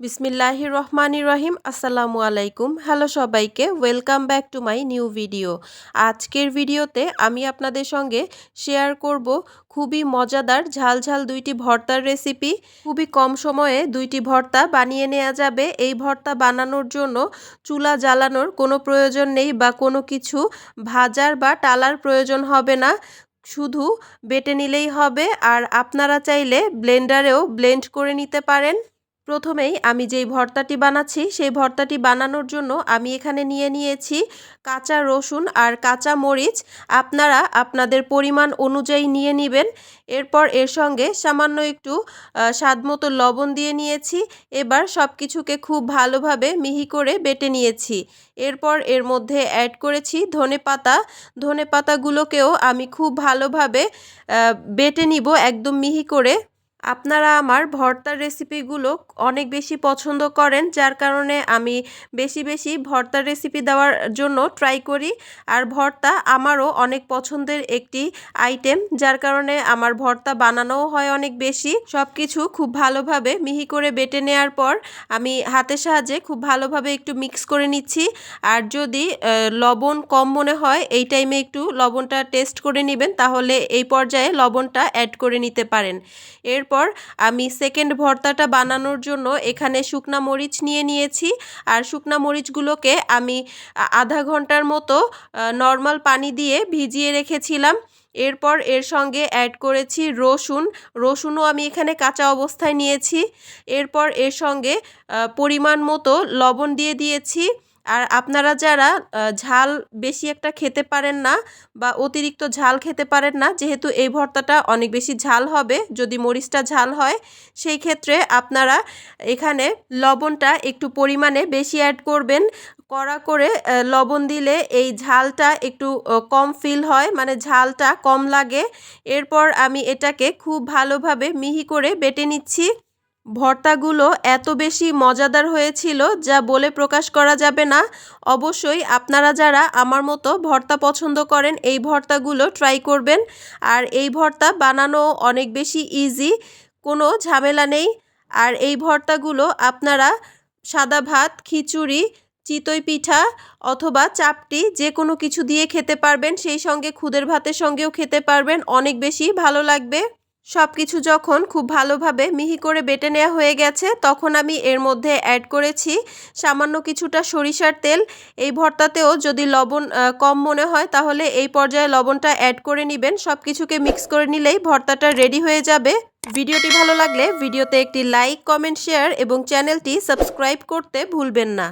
বিসমিল্লাহি রহমানি রহিম, আসসালামু আলাইকুম। হ্যালো সবাইকে welcome back to my new video আজকের ভিডিওতে আমি আপনাদের সঙ্গে শেয়ার করব খুবই মজাদার, ঝাল ঝাল দুইটি ভর্তার রেসিপি খুবই কম সময়ে দুইটি ভর্তা বানিয়ে নেওয়া যাবে। এই ভর্তা বানানোর জন্য চুলা জ্বালানোর কোনো প্রয়োজন নেই বা কোনো কিছু ভাজার বা টালার প্রয়োজন হবে না। শুধু বেটে নিলেই হবে, আর আপনারা চাইলে ব্লেন্ডারেও ব্লেন্ড করে নিতে পারেন। প্রথমেই আমি যেই ভর্তাটি বানাচ্ছি, সেই ভর্তাটি বানানোর জন্য আমি এখানে নিয়ে নিয়েছি কাঁচা রসুন আর কাঁচা মরিচ। আপনারা আপনাদের পরিমাণ অনুযায়ী নিয়ে নেবেন। এরপর এর সঙ্গে সামান্য একটু স্বাদমতো লবণ দিয়ে নিয়েছি। এবার সব কিছুকে খুব ভালোভাবে মিহি করে বেটে নিয়েছি। এরপর এর মধ্যে অ্যাড করেছি ধনে পাতা। ধনে পাতাগুলোকেও আমি খুব ভালোভাবে বেটে নিব একদম মিহি করে। আপনারা আমার ভর্তার রেসিপিগুলো অনেক বেশি পছন্দ করেন, যার কারণে আমি বেশি বেশি ভর্তার রেসিপি দেওয়ার জন্য ট্রাই করি। আর ভর্তা আমারও অনেক পছন্দের একটি আইটেম যার কারণে আমার ভর্তা বানানোও হয় অনেক বেশি। সব কিছু খুব ভালোভাবে মিহি করে বেটে নেওয়ার পর আমি হাতের সাহায্যে খুব ভালোভাবে একটু মিক্স করে নিচ্ছি। আর যদি লবণ কম মনে হয়, এই টাইমে একটু লবণটা টেস্ট করে নেবেন, তাহলে এই পর্যায়ে লবণটা অ্যাড করে নিতে পারেন। এরপর আমি সেকেন্ড ভর্তাটা বানানোর জন্য এখানে শুকনা মরিচ নিয়ে নিয়েছি। আর শুকনা মরিচগুলোকে আমি আধা ঘণ্টার মতো নর্মাল পানি দিয়ে ভিজিয়ে রেখেছিলাম। এরপর এর সঙ্গে অ্যাড করেছি রসুন। রসুনও আমি এখানে কাঁচা অবস্থায় নিয়েছি। এরপর এর সঙ্গে পরিমাণ মতো লবণ দিয়ে দিয়েছি। আর আপনারা যারা ঝাল বেশি একটা খেতে পারেন না বা অতিরিক্ত ঝাল খেতে পারেন না, যেহেতু এই ভর্তাটা অনেক বেশি ঝাল হবে, যদি মরিচটা ঝাল হয়, সেই ক্ষেত্রে আপনারা এখানে লবণটা একটু পরিমাণে বেশি অ্যাড করবেন। কড়া করে লবণ দিলে এই ঝালটা একটু কম ফিল হয় মানে ঝালটা কম লাগে। এরপর আমি এটাকে খুব ভালোভাবে মিহি করে বেটে নিচ্ছি। ভর্তাগুলো এত বেশি মজাদার হয়েছিল যা বলে প্রকাশ করা যাবে না। অবশ্যই আপনারা যারা আমার মতো ভর্তা পছন্দ করেন, এই ভর্তাগুলো ট্রাই করবেন। আর এই ভর্তা বানানো অনেক বেশি ইজি কোনো ঝামেলা নেই। আর এই ভর্তাগুলো আপনারা সাদা ভাত, খিচুড়ি, চিতই পিঠা অথবা চাপটি যে কোনো কিছু দিয়ে খেতে পারবেন, সেই সঙ্গে খুদের ভাতের সঙ্গেও খেতে পারবেন, অনেক বেশি ভালো লাগবে। সব কিছু যখন খুব ভালোভাবে মিহি করে বেটে নেওয়া হয়ে গেছে, তখন আমি এর মধ্যে অ্যাড করেছি সামান্য কিছুটা সরিষার তেল। এই ভর্তাতেও যদি লবণ কম মনে হয়, তাহলে এই পর্যায়ে লবণটা অ্যাড করে নেবেন। সব কিছুকে মিক্স করে নিলেই ভর্তাটা রেডি হয়ে যাবে। ভিডিওটি ভালো লাগলে ভিডিওতে একটি লাইক কমেন্ট শেয়ার এবং চ্যানেলটি সাবস্ক্রাইব করতে ভুলবেন না।